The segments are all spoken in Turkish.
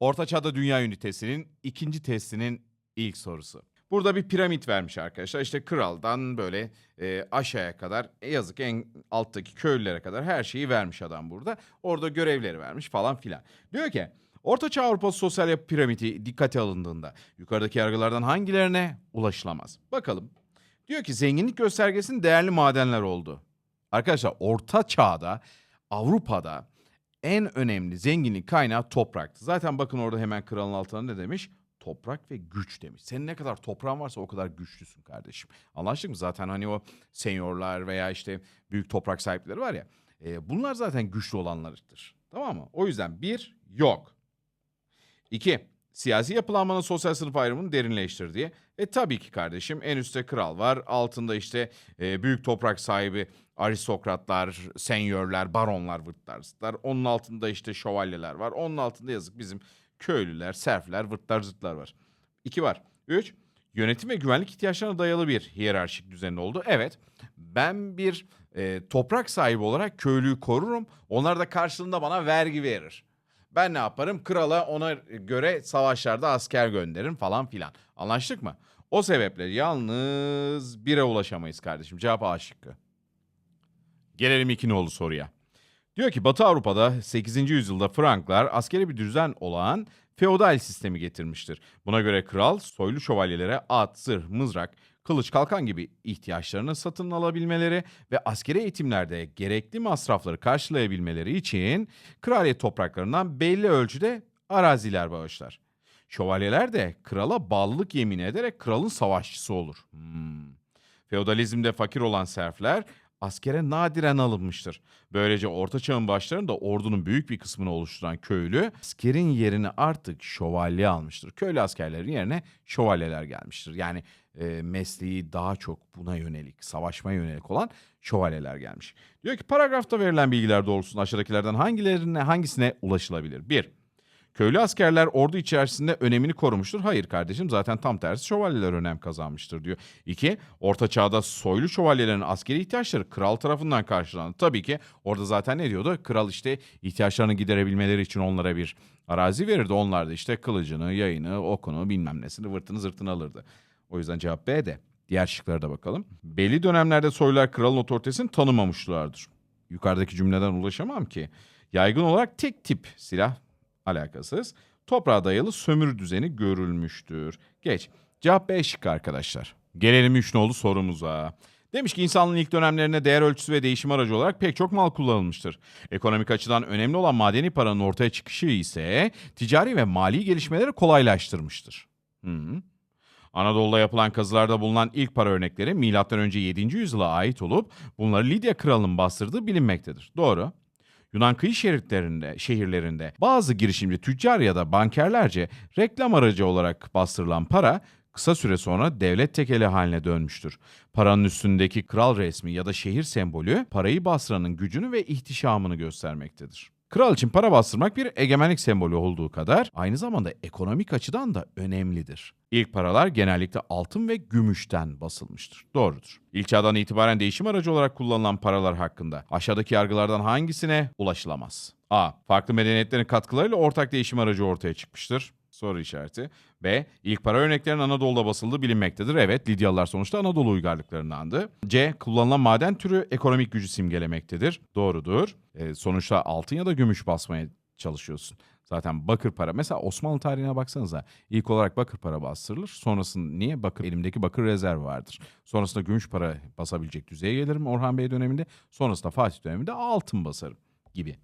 Orta Çağ'da Dünya Ünitesi'nin ikinci testinin ilk sorusu. Burada bir piramit vermiş arkadaşlar. İşte kraldan böyle e, aşağıya kadar e, yazık en alttaki köylülere kadar her şeyi vermiş adam burada. Orada görevleri vermiş falan filan. Diyor ki Orta Çağ Avrupası sosyal yapı piramidi dikkate alındığında yukarıdaki yargılardan hangilerine ulaşılamaz? Bakalım. Diyor ki zenginlik göstergesinin değerli madenler oldu. Arkadaşlar Orta Çağ'da Avrupa'da en önemli zenginlik kaynağı topraktı. Zaten bakın orada hemen kralın altına ne demiş? Toprak ve güç demiş. Senin ne kadar toprağın varsa o kadar güçlüsün kardeşim. Anlaştık mı? Zaten hani o senyorlar veya işte büyük toprak sahipleri var ya. e, bunlar zaten güçlü olanlardır. Tamam mı? O yüzden bir yok. İki, siyasi yapılanmanın sosyal sınıf ayrımını derinleştirdiği. E tabii ki kardeşim en üstte kral var. Altında işte e, büyük toprak sahibi aristokratlar, senyörler, baronlar, vırtlar. Onun altında işte şövalyeler var. Onun altında yazık bizim köylüler, serfler, vırtlar, zıtlar var. İki var. Üç, yönetim ve güvenlik ihtiyaçlarına dayalı bir hiyerarşik düzen oldu. Evet, ben bir e, toprak sahibi olarak köylüyü korurum. Onlar da karşılığında bana vergi verir. Ben ne yaparım? Krala ona göre savaşlarda asker gönderirim falan filan. Anlaştık mı? O sebeple yalnız bire ulaşamayız kardeşim. Cevap A şıkkı. Gelelim iki nolu soruya. Diyor ki Batı Avrupa'da 8. yüzyılda Franklar askeri bir düzen olan feodal sistemi getirmiştir. Buna göre kral soylu şövalyelere at, zırh, mızrak, kılıç, kalkan gibi ihtiyaçlarını satın alabilmeleri ve askeri eğitimlerde gerekli masrafları karşılayabilmeleri için kraliyet topraklarından belli ölçüde araziler bağışlar. Şövalyeler de krala bağlılık yemin ederek kralın savaşçısı olur. Hmm. Feodalizmde fakir olan serfler askere nadiren alınmıştır. Böylece Orta Çağ'ın başlarında ordunun büyük bir kısmını oluşturan köylü askerin yerini artık şövalye almıştır. Köylü askerlerin yerine şövalyeler gelmiştir. Yani e, mesleği daha çok buna yönelik, savaşmaya yönelik olan şövalyeler gelmiş. Diyor ki paragrafta verilen bilgiler doğrultusunda aşağıdakilerden hangilerine hangisine ulaşılabilir? 1. Köylü askerler ordu içerisinde önemini korumuştur. Hayır kardeşim zaten tam tersi şövalyeler önem kazanmıştır diyor. İki, Orta Çağ'da soylu şövalyelerin askeri ihtiyaçları kral tarafından karşılandı. Tabii ki orada zaten ne diyordu? Kral işte ihtiyaçlarını giderebilmeleri için onlara bir arazi verirdi. Onlar da işte kılıcını, yayını, okunu, bilmem nesini, vırtını zırtını alırdı. O yüzden cevap B de. Diğer şıklara da bakalım. Belli dönemlerde soylular kralın otoritesini tanımamışlardır. Yukarıdaki cümleden ulaşamam ki. Yaygın olarak tek tip silah alakasız. Toprağa dayalı sömürü düzeni görülmüştür. Geç. Cevap B şıkkı arkadaşlar. Gelelim üç nolu sorumuza. Demiş ki insanlığın ilk dönemlerinde değer ölçüsü ve değişim aracı olarak pek çok mal kullanılmıştır. Ekonomik açıdan önemli olan madeni paranın ortaya çıkışı ise ticari ve mali gelişmeleri kolaylaştırmıştır. -hı. Anadolu'da yapılan kazılarda bulunan ilk para örnekleri M.Ö. 7. yüzyıla ait olup bunları Lidya kralının bastırdığı bilinmektedir. Doğru. Yunan kıyı şeritlerinde, şehirlerinde bazı girişimci tüccar ya da bankerlerce reklam aracı olarak bastırılan para kısa süre sonra devlet tekeli haline dönmüştür. Paranın üstündeki kral resmi ya da şehir sembolü parayı bastıranın gücünü ve ihtişamını göstermektedir. Kral için para bastırmak bir egemenlik sembolü olduğu kadar aynı zamanda ekonomik açıdan da önemlidir. İlk paralar genellikle altın ve gümüşten basılmıştır. Doğrudur. İlk çağdan itibaren değişim aracı olarak kullanılan paralar hakkında aşağıdaki yargılardan hangisine ulaşılamaz? A. Farklı medeniyetlerin katkılarıyla ortak değişim aracı ortaya çıkmıştır. Soru işareti. B. İlk para örneklerin Anadolu'da basıldığı bilinmektedir. Evet, Lidyalılar sonuçta Anadolu uygarlıklarındandı. C. Kullanılan maden türü ekonomik gücü simgelemektedir. Doğrudur. E, sonuçta altın ya da gümüş basmaya çalışıyorsun. Zaten bakır para. Mesela Osmanlı tarihine baksanıza. İlk olarak bakır para bastırılır. Sonrasında niye? Bakır, elimdeki bakır rezerv vardır. Sonrasında gümüş para basabilecek düzeye gelirim Orhan Bey döneminde. Sonrasında Fatih döneminde altın basarım gibi.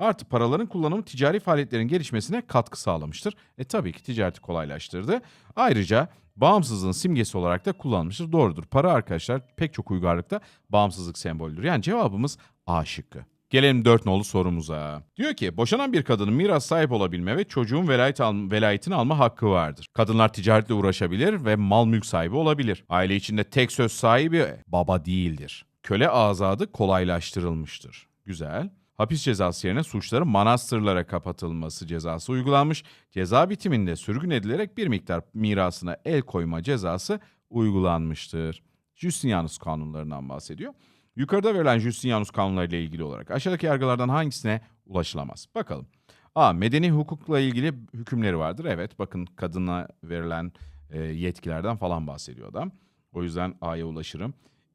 Artı paraların kullanımı ticari faaliyetlerin gelişmesine katkı sağlamıştır. E tabii ki ticareti kolaylaştırdı. Ayrıca bağımsızlığın simgesi olarak da kullanılmıştır. Doğrudur. Para arkadaşlar pek çok uygarlıkta bağımsızlık sembolüdür. Yani cevabımız A şıkkı. Gelelim dört nolu sorumuza. Diyor ki boşanan bir kadının miras sahip olabilme ve çocuğun velayet al velayetini alma hakkı vardır. Kadınlar ticaretle uğraşabilir ve mal mülk sahibi olabilir. Aile içinde tek söz sahibi baba değildir. Köle azadı kolaylaştırılmıştır. Güzel. Hapis cezası yerine suçların manastırlara kapatılması cezası uygulanmış. Ceza bitiminde sürgün edilerek bir miktar mirasına el koyma cezası uygulanmıştır. Justinianus kanunlarından bahsediyor. Yukarıda verilen Justinianus kanunları ile ilgili olarak aşağıdaki yargılardan hangisine ulaşılamaz? Bakalım. A. Medeni hukukla ilgili hükümleri vardır. Evet bakın kadına verilen e, yetkilerden falan bahsediyor adam. O yüzden A'ya ulaşırım.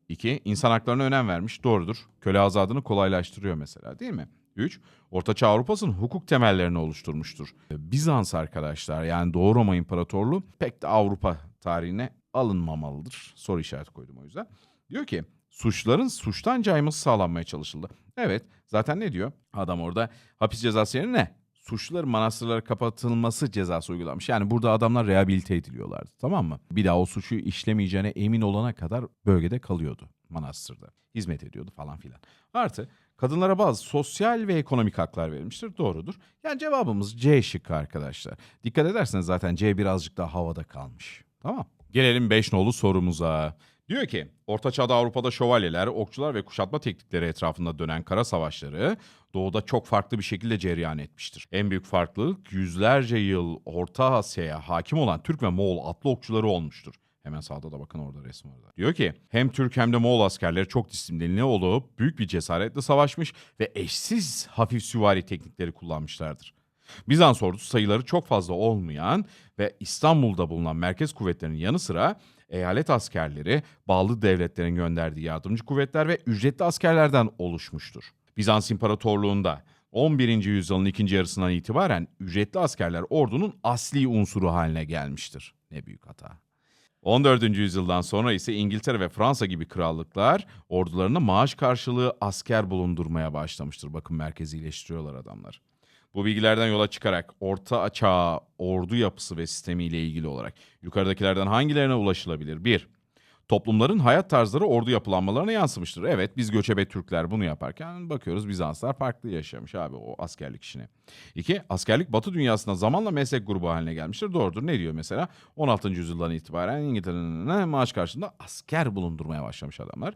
2. İnsan haklarına önem vermiş. Doğrudur. Köle azadını kolaylaştırıyor mesela değil mi? 3. Ortaçağ Avrupa'sının hukuk temellerini oluşturmuştur. E, Bizans arkadaşlar yani Doğu Roma İmparatorluğu pek de Avrupa tarihine alınmamalıdır. Soru işareti koydum o yüzden. Diyor ki suçların suçtan cayması sağlanmaya çalışıldı. Evet zaten ne diyor? Adam orada hapis cezası yerine ne? Suçluların manastırlara kapatılması cezası uygulanmış. Yani burada adamlar rehabilite ediliyorlardı tamam mı? Bir daha o suçu işlemeyeceğine emin olana kadar bölgede kalıyordu manastırda. Hizmet ediyordu falan filan. Artı kadınlara bazı sosyal ve ekonomik haklar verilmiştir. Doğrudur. Yani cevabımız C şıkkı arkadaşlar. Dikkat ederseniz zaten C birazcık daha havada kalmış. Tamam. Gelelim 5 nolu sorumuza. Diyor ki, Orta Çağ'da Avrupa'da şövalyeler, okçular ve kuşatma teknikleri etrafında dönen kara savaşları doğuda çok farklı bir şekilde cereyan etmiştir. En büyük farklılık yüzlerce yıl Orta Asya'ya hakim olan Türk ve Moğol atlı okçuları olmuştur. Hemen sağda da bakın orada resim var. Diyor ki hem Türk hem de Moğol askerleri çok disiplinli olup büyük bir cesaretle savaşmış ve eşsiz hafif süvari teknikleri kullanmışlardır. Bizans ordusu sayıları çok fazla olmayan ve İstanbul'da bulunan merkez kuvvetlerinin yanı sıra eyalet askerleri, bağlı devletlerin gönderdiği yardımcı kuvvetler ve ücretli askerlerden oluşmuştur. Bizans İmparatorluğu'nda 11. yüzyılın ikinci yarısından itibaren ücretli askerler ordunun asli unsuru haline gelmiştir. Ne büyük hata. 14. yüzyıldan sonra ise İngiltere ve Fransa gibi krallıklar ordularına maaş karşılığı asker bulundurmaya başlamıştır. Bakın merkezileştiriyorlar adamlar. Bu bilgilerden yola çıkarak orta çağ ordu yapısı ve sistemiyle ilgili olarak yukarıdakilerden hangilerine ulaşılabilir? 1. Toplumların hayat tarzları ordu yapılanmalarına yansımıştır. Evet biz göçebe Türkler bunu yaparken bakıyoruz Bizanslar farklı yaşamış abi o askerlik işini. 2. Askerlik Batı dünyasında zamanla meslek grubu haline gelmiştir. Doğrudur. Ne diyor mesela? 16. yüzyıldan itibaren İngiltere'nin maaş karşılığında asker bulundurmaya başlamış adamlar.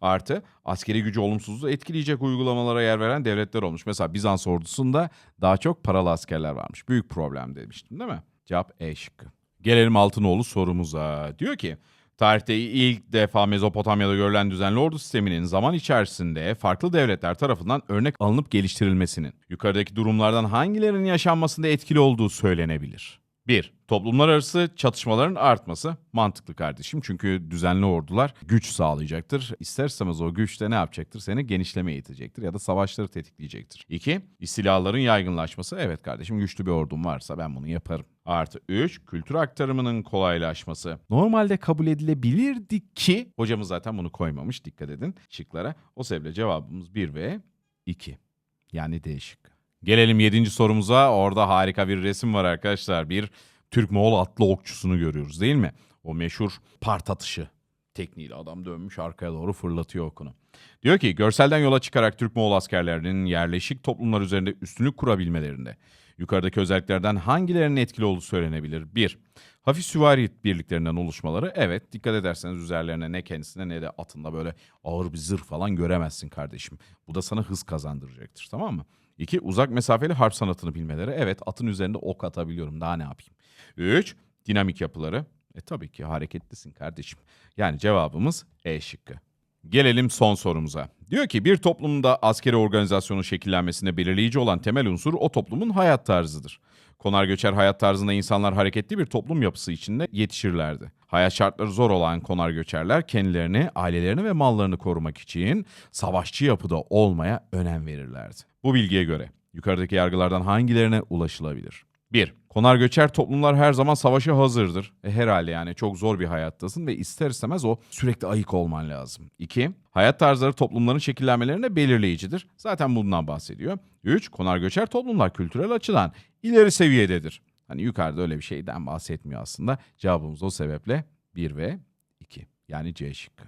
Artı askeri gücü olumsuz etkileyecek uygulamalara yer veren devletler olmuş. Mesela Bizans ordusunda daha çok paralı askerler varmış. Büyük problem demiştim değil mi? Cevap E şıkkı. Gelelim Altınoğlu sorumuza. Diyor ki Tarihte ilk defa Mezopotamya'da görülen düzenli ordu sisteminin zaman içerisinde farklı devletler tarafından örnek alınıp geliştirilmesinin yukarıdaki durumlardan hangilerinin yaşanmasında etkili olduğu söylenebilir. 1. Toplumlar arası çatışmaların artması mantıklı kardeşim. Çünkü düzenli ordular güç sağlayacaktır. İster istemez o güç de ne yapacaktır? Seni genişlemeye itecektir ya da savaşları tetikleyecektir. 2. İstilaların yaygınlaşması. Evet kardeşim güçlü bir ordum varsa ben bunu yaparım. Artı 3. Kültür aktarımının kolaylaşması. Normalde kabul edilebilirdi ki hocamız zaten bunu koymamış dikkat edin şıklara. O sebeple cevabımız 1 ve 2. Yani D şıkkı. Gelelim 7. sorumuza. Orada harika bir resim var arkadaşlar. Bir Türk-Moğol atlı okçusunu görüyoruz değil mi? O meşhur part atışı tekniğiyle adam dönmüş arkaya doğru fırlatıyor okunu. Diyor ki görselden yola çıkarak Türk-Moğol askerlerinin yerleşik toplumlar üzerinde üstünlük kurabilmelerinde yukarıdaki özelliklerden hangilerinin etkili olduğu söylenebilir? 1. Hafif süvari birliklerinden oluşmaları. Evet dikkat ederseniz üzerlerine ne kendisine ne de atında böyle ağır bir zırh falan göremezsin kardeşim. Bu da sana hız kazandıracaktır tamam mı? 2. Uzak mesafeli harp sanatını bilmeleri. Evet atın üzerinde ok atabiliyorum daha ne yapayım? 3. Dinamik yapıları. E tabii ki hareketlisin kardeşim. Yani cevabımız E şıkkı. Gelelim son sorumuza. Diyor ki bir toplumda askeri organizasyonun şekillenmesinde belirleyici olan temel unsur o toplumun hayat tarzıdır. Konar göçer hayat tarzında insanlar hareketli bir toplum yapısı içinde yetişirlerdi. Hayat şartları zor olan konar göçerler kendilerini, ailelerini ve mallarını korumak için savaşçı yapıda olmaya önem verirlerdi. Bu bilgiye göre yukarıdaki yargılardan hangilerine ulaşılabilir? 1. Konar göçer toplumlar her zaman savaşa hazırdır. E, herhalde yani çok zor bir hayattasın ve ister istemez o sürekli ayık olman lazım. 2. Hayat tarzları toplumların şekillenmelerinde belirleyicidir. Zaten bundan bahsediyor. 3. Konar göçer toplumlar kültürel açıdan ileri seviyededir. Hani yukarıda öyle bir şeyden bahsetmiyor aslında. Cevabımız o sebeple 1 ve 2. Yani C şıkkı.